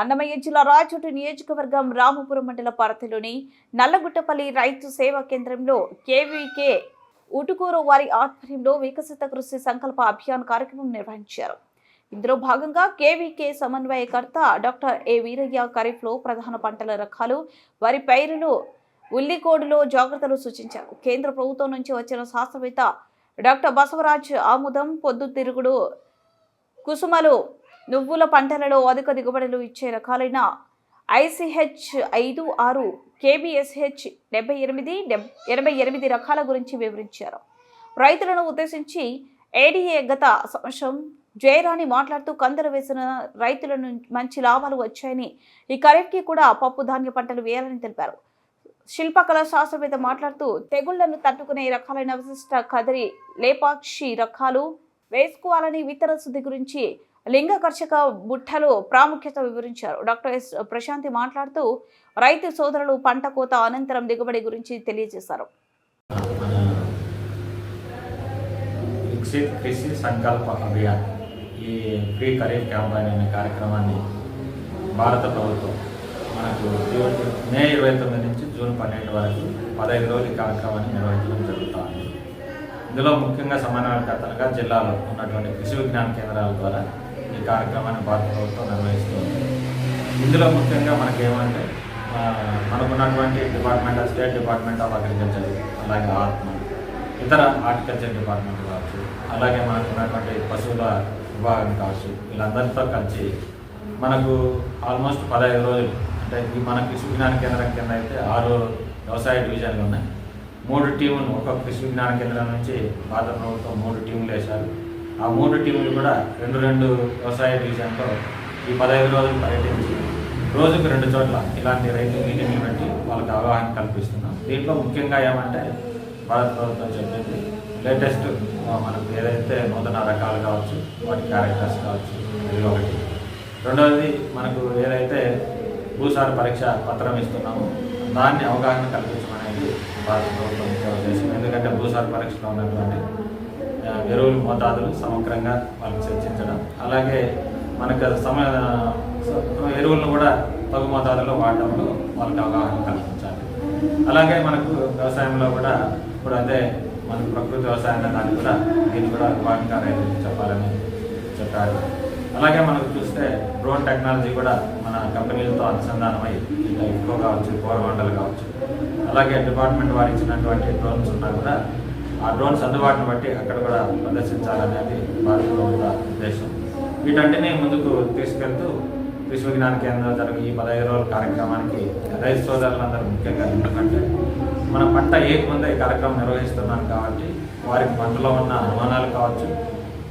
అన్నమయ్య జిల్లా రాజోటి నియోజకవర్గం రామపురం మండల పరిధిలోని నల్లగుట్టపల్లి రైతు సేవా కేంద్రంలో కేవీకే ఉటుకూరు వారి ఆధ్వర్యంలో వికసిత కృషి సంకల్ప అభియాన్ కార్యక్రమం నిర్వహించారు. ఇందులో భాగంగా కేవీకే సమన్వయకర్త డాక్టర్ ఏ వీరయ్య ఖరీఫ్లో ప్రధాన పంటల రకాలు వారి పైరులు ఉల్లికోడులో జాగ్రత్తలు సూచించారు. కేంద్ర ప్రభుత్వం నుంచి వచ్చిన శాస్త్రవేత్త డాక్టర్ బసవరాజ్ ఆముదం పొద్దుతిరుగుడు కుసుమలు నువ్వుల పంటలలో అధిక దిగుబడులు ఇచ్చే రకాలైన ఐసిహెచ్ ఐదు ఆరు కేబిఎస్హెచ్ డెబ్బై ఎనిమిది డెబ్ ఎనభై ఎనిమిది రకాల గురించి వివరించారు. రైతులను ఉద్దేశించి ఏడీఏ గత సంవత్సరం జయరాణి మాట్లాడుతూ కందరు వేసిన రైతులను మంచి లాభాలు వచ్చాయని ఈ ఖరీఫ్కి కూడా పప్పు ధాన్య పంటలు వేయాలని తెలిపారు. శిల్పకళా శాస్త్రవేత్త మాట్లాడుతూ తెగుళ్ళను తట్టుకునే రకాలైన విశిష్ట కదిరి లేపాక్షి రకాలు వేసుకోవాలని విత్తన శుద్ధి గురించి లింగకర్షక బుట్టలు ప్రాముఖ్యత వివరించారు. డాక్టర్ ఎస్ ప్రశాంతి మాట్లాడుతూ రైతు సోదరులు పంట కోత అనంతరం దిగుబడి గురించి తెలియజేశారు. వికసిత్ కృషి సంకల్ప అభియాన్ ఈ ఫ్రీ ఖరీఫ్ క్యాంపైన్ అనే కార్యక్రమాన్ని భారత ప్రభుత్వం మనకు జూన్ మే ఇరవై తొమ్మిది నుంచి జూన్ పన్నెండు వరకు పదహైదు రోజుల కార్యక్రమాన్ని నిర్వహించడం జరుగుతుంది. ఇందులో ముఖ్యంగా సమన్వయకర్తలుగా జిల్లాలో ఉన్నటువంటి కృషి విజ్ఞాన కేంద్రాల ద్వారా ఈ కార్యక్రమాన్ని భారత ప్రభుత్వం నిర్వహిస్తుంది. ఇందులో ముఖ్యంగా మనకేమంటే ఏమంటే మనకున్నటువంటి department of state department of agriculture అలాగే ఆత్మ ఇతర హార్టికల్చర్ డిపార్ట్మెంట్ కావచ్చు అలాగే మనకున్నటువంటి పశువుల విభాగం కావచ్చు వీళ్ళందరితో కలిసి మనకు ఆల్మోస్ట్ పదహైదు రోజులు అంటే ఈ మన కృషి విజ్ఞాన కేంద్రం కింద అయితే ఆరు వ్యవసాయ డివిజన్లు ఉన్నాయి. మూడు టీములు ఒక్కొక్క కృషి విజ్ఞాన కేంద్రం నుంచి భారత ప్రభుత్వం మూడు టీములు వేశారు. ఆ మూడు టీములు కూడా రెండు రెండు వ్యవసాయ డివిజన్తో ఈ పదహైదు రోజులు పర్యటించి రోజుకు రెండు చోట్ల ఇలాంటి రైతు మీటింగ్లు పెట్టి వాళ్ళకి అవగాహన కల్పిస్తున్నాం. దీంట్లో ముఖ్యంగా ఏమంటే భారత ప్రభుత్వం చెప్పింది లేటెస్ట్ మనకు ఏదైతే నూతన రకాలు కావచ్చు వాటి క్యారెక్టర్స్ కావచ్చు ఇది ఒకటి. రెండవది మనకు ఏదైతే భూసార పరీక్ష పత్రం ఇస్తున్నామో దాన్ని అవగాహన కల్పించమనేది భారత ప్రభుత్వం ఉద్దేశం. ఎందుకంటే భూసార పరీక్షలో ఉన్నటువంటి ఎరువుల మోతాదులు సమగ్రంగా వాళ్ళకి చర్చించడం. అలాగే మనకు సమ ఎరువులను కూడా తగు మోతాదులో వాడడంలో వాళ్ళకి అవగాహన కల్పించాలి. అలాగే మనకు వ్యవసాయంలో కూడా ఇప్పుడు అదే మనకు ప్రకృతి వ్యవసాయం దాన్ని కూడా దీన్ని కూడా భాగంగా రైతులకు చెప్పాలని చెప్పారు. అలాగే మనకు చూస్తే డ్రోన్ టెక్నాలజీ కూడా మన కంపెనీలతో అనుసంధానమై ఇట్లా ఎక్కువ కావచ్చు కోరమండలు కావచ్చు. అలాగే డిపార్ట్మెంట్ వారు ఇచ్చినటువంటి డ్రోన్స్ ఉన్నా కూడా ఆ డ్రోన్స్ అందుబాటును బట్టి అక్కడ కూడా ప్రదర్శించాలనేది భారత ప్రభుత్వ ఉద్దేశం. వీటంటిని ముందుకు తీసుకెళ్తూ విశ్వ విజ్ఞాన కేంద్రం జరిగే ఈ పదహైదు రోజుల కార్యక్రమానికి రైతు సోదరులందరూ ముఖ్యంగా ఎందుకంటే మన పంట ఏకముందే ఈ కార్యక్రమం నిర్వహిస్తున్నాం కాబట్టి వారికి పంటలో ఉన్న అనుమానాలు కావచ్చు.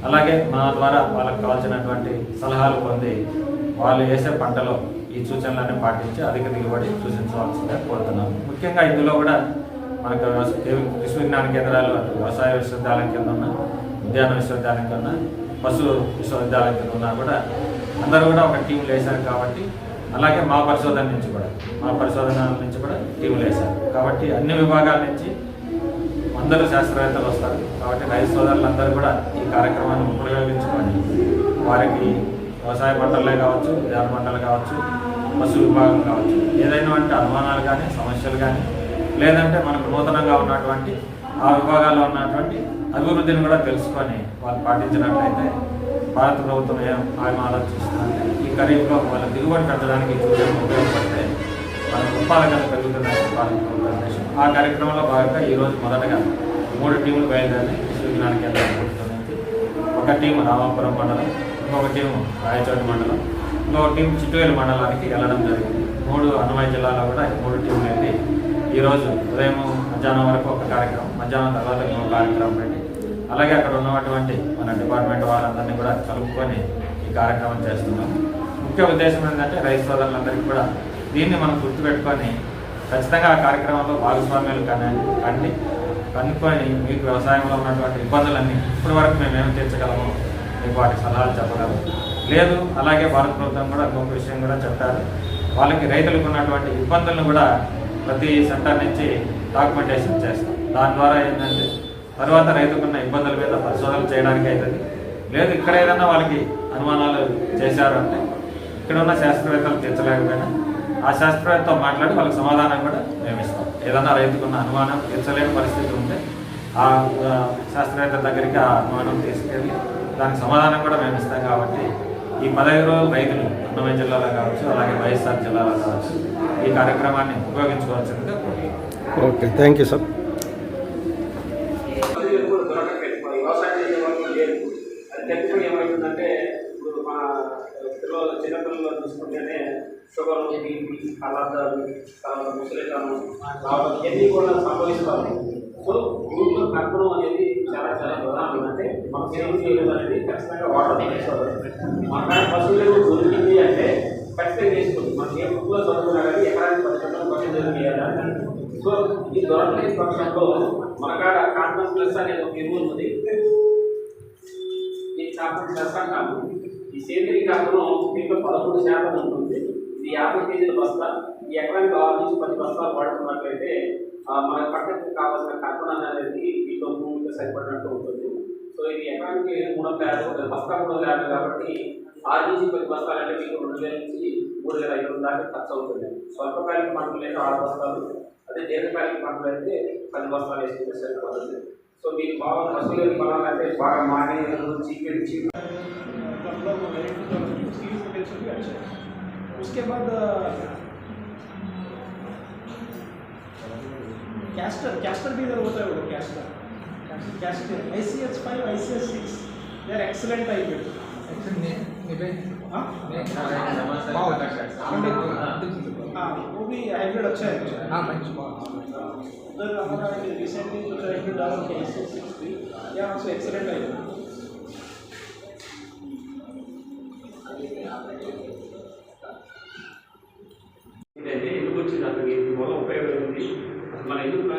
అలాగే మన ద్వారా వాళ్ళకి కావాల్సినటువంటి సలహాలు పొంది వాళ్ళు వేసే పంటలో ఈ సూచనలన్నీ పాటించి అధిక దిగుబడి సూచించవలసిందిగా కోరుతున్నాం. ముఖ్యంగా ఇందులో కూడా మనకు వ్యవస- కేవీ- కృషి విజ్ఞాన కేంద్రాలు వ్యవసాయ విశ్వవిద్యాలయం కింద ఉన్న ఉద్యాన విశ్వవిద్యాలయం కింద ఉన్న పశు విశ్వవిద్యాలయం కింద ఉన్నా కూడా అందరూ కూడా ఒక టీంలు వేశారు కాబట్టి అలాగే మా పరిశోధన నుంచి కూడా మా పరిశోధన నుంచి కూడా టీంలు వేశారు. కాబట్టి అన్ని విభాగాల నుంచి అందరూ శాస్త్రవేత్తలు వస్తారు. కాబట్టి రైతు సోదరులందరూ కూడా ఈ కార్యక్రమాన్ని ఉపయోగించుకొని వారికి వ్యవసాయ పంటలే కావచ్చు ఉద్యాన పంటలు కావచ్చు పశు విభాగం కావచ్చు ఏదైనా అంటే అనుమానాలు కానీ సమస్యలు కానీ లేదంటే మనకు నూతనంగా ఉన్నటువంటి ఆ విభాగాల్లో ఉన్నటువంటి అభివృద్ధిని కూడా తెలుసుకొని వాళ్ళు పాటించినట్లయితే భారత ప్రభుత్వం ఏం ఆయన ఆలోచిస్తుందంటే ఈ ఖరీఫ్లో వాళ్ళ దిగుబడి పెంచడానికి సూచనలు ఉపయోగపడితే మన ఉత్పాదకత పెరుగుతుందని భారత ప్రభుత్వం ఉద్దేశం ఆ కార్యక్రమంలో భాగంగా ఈరోజు మొదటగా మూడు టీములు బయలుదేరి కృషి విజ్ఞాన ఒక టీము రామాపురం మండలం ఇంకొక టీము రాయచోటి మండలం ఇంకొక టీం చిట్టువేలు మండలానికి వెళ్ళడం జరిగింది. మూడు అన్నమయ్య జిల్లాలో కూడా ఈ మూడు టీంలు వెళ్ళి ఈరోజు ఉదయం మధ్యాహ్నం వరకు ఒక కార్యక్రమం మధ్యాహ్నం తర్వాత ఇంకో కార్యక్రమం పెట్టి అలాగే అక్కడ ఉన్నటువంటి మన డిపార్ట్మెంట్ వాళ్ళందరినీ కూడా కలుపుకొని ఈ కార్యక్రమం చేస్తున్నాం ముఖ్య ఉద్దేశం ఏంటంటే రైతు సోదరులందరికీ కూడా దీన్ని మనం గుర్తుపెట్టుకొని ఖచ్చితంగా ఆ కార్యక్రమంలో భాగస్వామ్యాలు కానీ కండి కనుక్కొని మీకు వ్యవసాయంలో ఉన్నటువంటి ఇబ్బందులన్నీ ఇప్పటి వరకు మేము ఏమి తీర్చగలము మీకు వాటి సలహాలు చెప్పగలము లేదు అలాగే భారత ప్రభుత్వం కూడా ఇంకొక విషయం కూడా చెప్పారు. వాళ్ళకి రైతులకు ఉన్నటువంటి ఇబ్బందులను కూడా ప్రతి సెంటర్ నుంచి డాక్యుమెంటేషన్ చేస్తాం. దాని ద్వారా ఏంటంటే తర్వాత రైతుకున్న ఇబ్బందుల మీద పరిశోధన చేయడానికి అవుతుంది. లేదు ఇక్కడ ఏదైనా వాళ్ళకి అనుమానాలు చేశారంటే ఇక్కడ ఉన్న శాస్త్రవేత్తలు తీర్చలేకపోయినా ఆ శాస్త్రవేత్తతో మాట్లాడి వాళ్ళకి సమాధానం కూడా మేము ఇస్తాం. ఏదన్నా రైతుకున్న అనుమానం తీర్చలేని పరిస్థితి ఉంటే ఆ ఆ, శాస్త్రవేత్త దగ్గరికి ఆ అనుమానం తీసుకెళ్ళి దానికి సమాధానం కూడా మేము ఇస్తాం కాబట్టి ఈ పదహైదు రోజులు రైతులు అన్నమయ్య జిల్లాలో కావచ్చు అలాగే వైఎస్ఆర్ జిల్లాలో కావచ్చు ఈ కార్యక్రమాన్ని ఉపయోగించుకోవాల్సిందిగా ఓకే థ్యాంక్ యూ సార్ ఏమవుతుందంటే ఇప్పుడు మా పిల్లలు చిన్నపిల్లలు చూసుకుంటేనే షుగర్ బీపీ తర్వాత ముసలితనం ఇవన్నీ కూడా సంభవిస్తాయి. సో ఊళ్ళో కర్పూరం అనేది చాలా చాలా ప్రధానం. అంటే మన సేవ చేయడం అనేది ఖచ్చితంగా వాటర్ మన పశువులు దొరికింది అంటే ఖచ్చితంగా చేసుకోండి మనకి ఏ బుక్లో చదువుకున్నా కానీ ఎకరానికి పది గంటలు పశువు దొరికేయాలి సో ఇది దొరకలేని పక్షంలో మన కాడ కాన్ఫరెన్స్ ప్లస్ అనేది ఒక ఎరువు ఉంది ఈ కాన్ఫరెన్స్ ప్లస్ అంటాము. ఈ సేంద్రీయ కాపురం దీంట్లో పదకొండు శాతం ఉంటుంది. ఇది యాభై కేజీల బస్తా ఈ ఎకరానికి ఆరు నుంచి పది బస్తాలు వాడుతున్నట్లయితే మన పంటకు కావాల్సిన కర్పణ అనేది దీంట్లో భూమికి సరిపడినట్టు ఉంటుంది. సో ఇది ఎకరానికి మూడు వందల యాభై బస్తా మూడు వందల యాభై కాబట్టి ఆరు నుంచి పది బస్తాలు అంటే మీకు రెండు వేల నుంచి మూడు వేల ఐదు వందల దాకా ఖర్చు అవుతుంది. స్వల్పకాలిక పంటలు అయితే ఆరు బస్తాలు అదే దీర్ఘకాలిక పంటలు అయితే పది బస్తాలు వేసుకుంటే సరిపోతుంది. సో మీకు బాగా పశువుల పొలాలు అయితే బాగా మానే చీకటి उसके बाद कैस्टर कैस्टर भी इधर होता है वो castor castor I C H five I C H six they are excellent आई वो भी हाइब्रिड अच्छा है. उधर हमारा रिसेंटली जो है डाल के एक्सलेंट आई దీనివల్ల ఉపయోగం ఉంది మన ఎందుకు